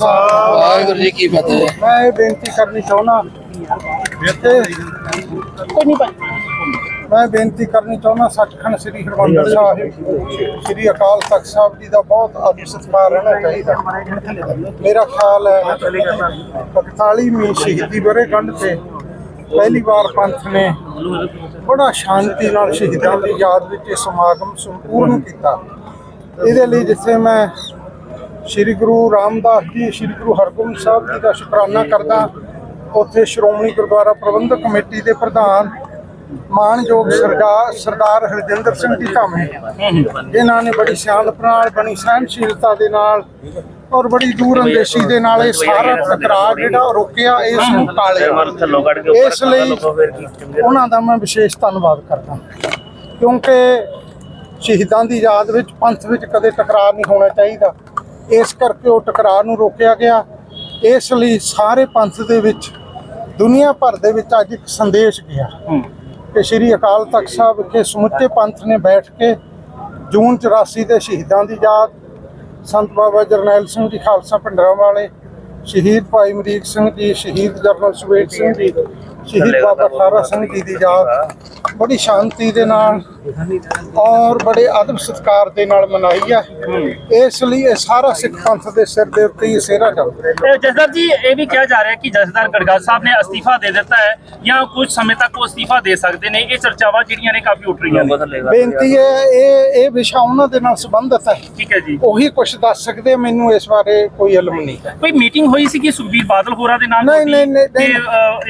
ਵਾਹਿਗੁਰੂ ਜੀ ਕੀ ਫਤਿਹ। ਮੈਂ ਬੇਨਤੀ ਕਰਨੀ ਚਾਹੁੰਦਾ ਕੋਈ ਨਹੀਂ ਮੈਂ ਬੇਨਤੀ ਕਰਨੀ ਚਾਹੁੰਦਾ, ਸੱਚਖੰਡ ਸ੍ਰੀ ਹਰਿਮੰਦਰ ਸਾਹਿਬ, ਸ੍ਰੀ ਅਕਾਲ ਤਖਤ ਸਾਹਿਬ ਜੀ ਦਾ ਬਹੁਤ ਆਦਰ ਸਤਿਕਾਰ ਰਹਿਣਾ ਚਾਹੀਦਾ। ਮੇਰਾ ਖਿਆਲ ਹੈ 41ਵੀਂ ਸ਼ਹੀਦੀ ਵਰ੍ਹੇਗੰਢ ਤੇ ਪਹਿਲੀ ਵਾਰ ਪੰਥ ਨੇ ਬੜਾ ਸ਼ਾਂਤੀ ਨਾਲ ਸ਼ਹੀਦਾਂ ਦੀ ਯਾਦ ਵਿੱਚ ਇਹ ਸਮਾਗਮ ਸੰਪੂਰਨ ਕੀਤਾ। ਇਹਦੇ ਲਈ ਜਿੱਥੇ ਮੈਂ ਸ੍ਰੀ ਗੁਰੂ ਰਾਮਦਾਸ ਜੀ, ਸ੍ਰੀ ਗੁਰੂ ਹਰਗੋਬਿੰਦ ਸਾਹਿਬ ਜੀ ਦਾ ਸ਼ੁਕਰਾਨਾ ਕਰਦਾ, ਉੱਥੇ ਸ਼੍ਰੋਮਣੀ ਗੁਰਦੁਆਰਾ ਪ੍ਰਬੰਧਕ ਕਮੇਟੀ ਦੇ ਪ੍ਰਧਾਨ ਮਾਨਯੋਗ ਸਰਦਾਰ ਸਰਦਾਰ ਹਰਜਿੰਦਰ ਸਿੰਘ ਜੀ ਧਾਮੀ। ਇਹਨਾਂ ਨੇ ਬੜੀ ਸਿਆਣਪ ਨਾਲ, ਬੜੀ ਸਹਿਨਸ਼ੀਲਤਾ ਦੇ ਨਾਲ ਔਰ ਬੜੀ ਦੂਰ ਅੰਦੇਸ਼ੀ ਦੇ ਨਾਲ ਇਹ ਸਾਰਾ ਟਕਰਾਅ ਜਿਹੜਾ ਰੋਕਿਆ ਇਸ ਨੂੰ ਟਾਲਿਆ। ਇਸ ਲਈ ਉਹਨਾਂ ਦਾ ਮੈਂ ਵਿਸ਼ੇਸ਼ ਧੰਨਵਾਦ ਕਰਦਾ ਕਿਉਂਕਿ ਸ਼ਹੀਦਾਂ ਦੀ ਯਾਦ ਵਿੱਚ, ਪੰਥ ਵਿੱਚ ਕਦੇ ਟਕਰਾਅ ਨਹੀਂ ਹੋਣਾ ਚਾਹੀਦਾ। ਇਸ ਕਰਕੇ ਉਹ ਟਕਰਾਅ ਨੂੰ ਰੋਕਿਆ ਗਿਆ। ਇਸ ਲਈ ਸਾਰੇ ਪੰਥ ਦੇ ਵਿੱਚ, ਦੁਨੀਆ ਭਰ ਦੇ ਵਿੱਚ ਅੱਜ ਇੱਕ ਸੰਦੇਸ਼ ਗਿਆ। ਕਿ ਸ੍ਰੀ ਅਕਾਲ ਤਖਤ ਸਾਹਿਬ ਵਿਖੇ ਸਮੁੱਚੇ ਪੰਥ ਨੇ ਬੈਠ ਕੇ ਜੂਨ 84 ਦੇ ਸ਼ਹੀਦਾਂ ਦੀ ਯਾਦ, ਸੰਤ ਬਾਬਾ ਜਰਨੈਲ ਸਿੰਘ ਜੀ ਖਾਲਸਾ ਭਿੰਡਰਾਂ ਵਾਲੇ ਸ਼ਹੀਦ ਭਾਈ ਅਮਰੀਕ ਸਿੰਘ ਜੀ ਸ਼ਹੀਦ ਜਰਨਲ ਸੁਵੇਗ ਸਿੰਘ ਜੀ ਸ਼ਹੀਦ ਬਾਬਾ ਠਾਰਾ ਸਿੰਘ ਜੀ ਦੀ ਯਾਦ। ਬੜੀ ਸ਼ਾਂਤੀ ਦੇ ਨਾਲ ਔਰ ਬੜੇ ਅਦਬ ਸਤਿਕਾਰ ਦੇ ਨਾਲ ਮਨਾਈ ਹੈ। ਇਸ ਲਈ ਇਹ ਸਾਰਾ ਸਿੱਖ ਪੰਥ ਦੇ ਸਿਰ ਦੇ ਉੱਤੇ ਹੀ ਸਿਹਰਾ ਚੱਲਦਾ ਇਹ ਜਸਦਰ ਜੀ ਇਹ ਵੀ ਕਿਹਾ ਜਾ ਰਿਹਾ ਹੈ ਕਿ ਜਸਦਰ ਗੜਗਾ ਸਾਹਿਬ ਨੇ ਅਸਤੀਫਾ ਦੇ ਦਿੱਤਾ ਹੈ ਜਾਂ ਕੁਝ ਸਮੇਂ ਤੱਕ ਉਹ ਅਸਤੀਫਾ ਦੇ ਸਕਦੇ ਨੇ। ਇਹ ਚਰਚਾਵਾਂ ਜਿਹੜੀਆਂ ਨੇ ਕਾਫੀ ਉੱਠ ਰਹੀਆਂ ਨੇ। ਬੇਨਤੀ ਹੈ ਇਹ ਇਹ ਵਿਸ਼ਾ ਉਹਨਾਂ ਦੇ ਨਾਲ ਸੰਬੰਧਿਤ ਹੈ। ਠੀਕ ਹੈ ਜੀ। ਉਹੀ ਕੁਝ ਦੱਸ ਸਕਦੇ ਮੈਨੂੰ ਇਸ ਬਾਰੇ ਕੋਈ ਇਲਮ ਨਹੀਂ। ਹੈ ਕੋਈ ਮੀਟਿੰਗ ਹੋਈ ਸੀ ਕਿ ਸੁਖਬੀਰ ਬਾਦਲ ਹੋਰਾਂ ਦੇ ਨਾਲ ਨਹੀਂ, ਨਹੀਂ, ਨਹੀਂ,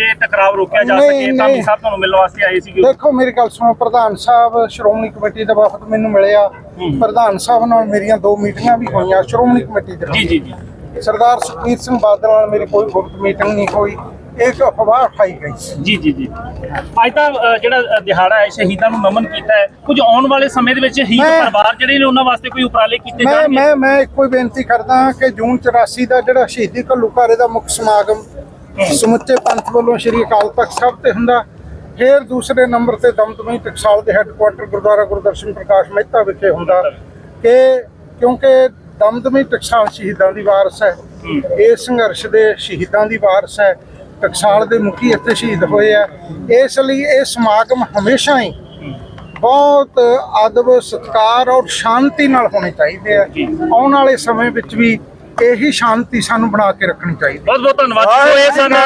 ਇਹ ਟਕਰਾਵ ਰੋਕਿਆ ਜਾ ਸਕੇ? ਧਾਮੀ ਨਹੀਂ। ਸਾਹਿਬ ਤੁਹਾਨੂੰ ਮਿਲਣ ਵਾਸਤੇ ਆਏ ਸੀਗੇ। ਦੇਖੋ ਮੇਰੀ ਗੱਲ ਸੁਣੋ ਪ੍ਰਧਾਨ ਸਾਹਿਬ ਸ਼੍ਰੋਮਣੀ ਕਮੇਟੀ ਦਾ ਵਫਦ ਮੈਨੂੰ ਮਿਲਿਆ। ਪ੍ਰਧਾਨ ਸਾਹਿਬ ਨਾਲ ਮੇਰੀਆਂ ਦੋ ਮੀਟਿੰਗਾਂ ਵੀ ਹੋਈਆਂ ਸ਼੍ਰੋਮਣੀ ਕਮੇਟੀ ਦੇ। ਜੀ ਜੀ ਜੀ। ਸਰਦਾਰ ਸੁਖਬੀਰ ਸਿੰਘ ਬਾਦਲ ਨਾਲ ਮੇਰੀ ਕੋਈ ਗੁਪਤ ਮੀਟਿੰਗ ਨਹੀਂ ਹੋਈ। ਇੱਕ ਅਫਵਾਹ ਉਠਾਈ ਗਈ ਸੀ। ਜੀ ਜੀ ਜੀ। ਅੱਜ ਤਾਂ ਅ, ਜਿਹੜਾ ਅ, ਦਿਹਾੜਾ ਹੈ ਸ਼ਹੀਦਾਂ ਨੂੰ ਨਮਨ ਕੀਤਾ ਹੈ। ਕੁਝ ਆਉਣ ਵਾਲੇ ਸਮੇਂ ਦੇ ਵਿੱਚ ਸ਼ਹੀਦ ਮੈਂ- ਪਰਿਵਾਰ ਜਿਹੜੇ ਨੇ ਉਹਨਾਂ ਵਾਸਤੇ ਕੋਈ ਉਪਰਾਲੇ ਕੀਤੇ ਮੈਂ ਜਾਣਗੇ? ਮੈਂ ਮੈਂ ਇੱਕੋ ਹੀ ਬੇਨਤੀ ਕਰਦਾ ਕਿ ਜੂਨ 84 ਦਾ ਜਿਹੜਾ ਸ਼ਹੀਦੀ ਘੱਲੂਘਾਰੇ ਦਾ ਮੁੱਖ ਸਮਾਗਮ ਸਮੁੱਚੇ ਪੰਥ ਵੱਲੋਂ ਸ਼੍ਰੀ ਅਕਾਲ ਤਖਤ ਸਾਹਿਬ ਤੇ ਹੁੰਦਾ ਫਿਰ ਦੂਸਰੇ ਨੰਬਰ ਤੇ ਦਮਦਮੀ ਟਕਸਾਲ ਦੇ ਹੈੱਡਕੁਆਟਰ ਗੁਰਦੁਆਰਾ ਗੁਰਦਰਸ਼ਨ ਪ੍ਰਕਾਸ਼ ਮਹਿਤਾ ਵਿਖੇ ਹੁੰਦਾ ਕਿ ਕਿਉਂਕਿ ਦਮਦਮੀ ਟਕਸਾਲ ਸ਼ਹੀਦਾਂ ਦੀ ਵਾਰਸ ਹੈ। ਇਹ ਸੰਘਰਸ਼ ਦੇ ਸ਼ਹੀਦਾਂ ਦੀ ਵਾਰਸ ਹੈ ਟਕਸਾਲ ਦੇ ਮੁਖੀ ਇੱਥੇ ਸ਼ਹੀਦ ਹੋਏ ਆ। ਇਸ ਲਈ ਇਹ ਸਮਾਗਮ ਹਮੇਸ਼ਾ ਹੀ ਬਹੁਤ ਅਦਬ ਸਤਿਕਾਰ ਔਰ ਸ਼ਾਂਤੀ ਨਾਲ ਹੋਣੇ ਚਾਹੀਦੇ ਆ। ਆਉਣ ਵਾਲੇ ਸਮੇਂ ਵਿੱਚ ਵੀ ਇਹੀ ਸ਼ਾਂਤੀ ਸਾਨੂੰ ਬਣਾ ਕੇ ਰੱਖਣੀ ਚਾਹੀਦੀ। ਹੈ ਬਹੁਤ ਬਹੁਤ ਧੰਨਵਾਦ ਜੀ। ਸੋ ਇਹ ਸਨ